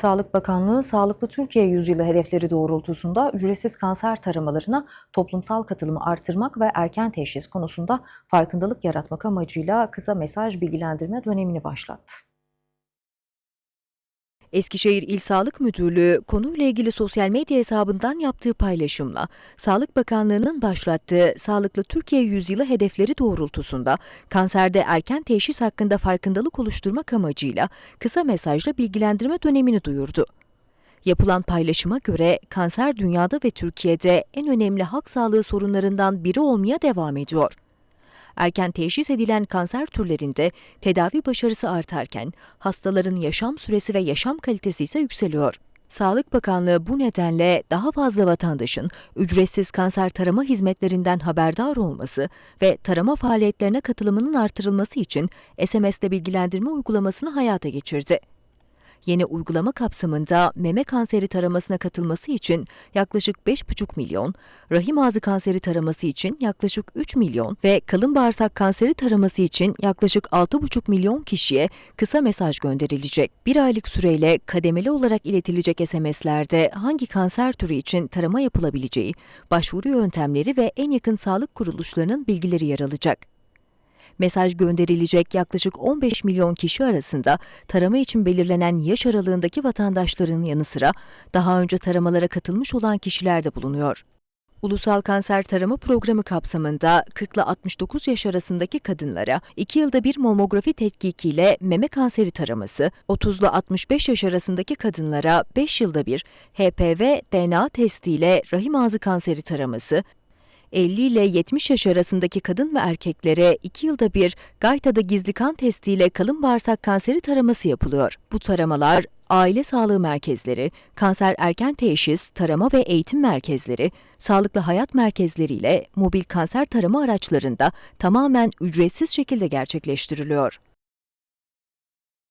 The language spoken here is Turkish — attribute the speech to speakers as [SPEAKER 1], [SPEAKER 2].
[SPEAKER 1] Sağlık Bakanlığı, Sağlıklı Türkiye Yüzyılı hedefleri doğrultusunda ücretsiz kanser taramalarına toplumsal katılımı artırmak ve erken teşhis konusunda farkındalık yaratmak amacıyla kısa mesaj bilgilendirme dönemini başlattı.
[SPEAKER 2] Eskişehir İl Sağlık Müdürlüğü konuyla ilgili sosyal medya hesabından yaptığı paylaşımla Sağlık Bakanlığı'nın başlattığı Sağlıklı Türkiye Yüzyılı hedefleri doğrultusunda kanserde erken teşhis hakkında farkındalık oluşturmak amacıyla kısa mesajla bilgilendirme dönemini duyurdu. Yapılan paylaşıma göre kanser dünyada ve Türkiye'de en önemli halk sağlığı sorunlarından biri olmaya devam ediyor. Erken teşhis edilen kanser türlerinde tedavi başarısı artarken hastaların yaşam süresi ve yaşam kalitesi ise yükseliyor. Sağlık Bakanlığı bu nedenle daha fazla vatandaşın ücretsiz kanser tarama hizmetlerinden haberdar olması ve tarama faaliyetlerine katılımının artırılması için SMS'te bilgilendirme uygulamasını hayata geçirdi. Yeni uygulama kapsamında meme kanseri taramasına katılması için yaklaşık 5,5 milyon, rahim ağzı kanseri taraması için yaklaşık 3 milyon ve kalın bağırsak kanseri taraması için yaklaşık 6,5 milyon kişiye kısa mesaj gönderilecek. Bir aylık süreyle kademeli olarak iletilecek SMS'lerde hangi kanser türü için tarama yapılabileceği, başvuru yöntemleri ve en yakın sağlık kuruluşlarının bilgileri yer alacak. Mesaj gönderilecek yaklaşık 15 milyon kişi arasında tarama için belirlenen yaş aralığındaki vatandaşların yanı sıra daha önce taramalara katılmış olan kişiler de bulunuyor. Ulusal Kanser Tarama Programı kapsamında 40 ile 69 yaş arasındaki kadınlara 2 yılda bir mamografi tetkikiyle meme kanseri taraması, 30 ile 65 yaş arasındaki kadınlara 5 yılda bir HPV DNA testiyle rahim ağzı kanseri taraması, 50 ile 70 yaş arasındaki kadın ve erkeklere 2 yılda bir Gayta'da gizli kan testiyle kalın bağırsak kanseri taraması yapılıyor. Bu taramalar aile sağlığı merkezleri, kanser erken teşhis, tarama ve eğitim merkezleri, sağlıklı hayat merkezleri ile mobil kanser tarama araçlarında tamamen ücretsiz şekilde gerçekleştiriliyor.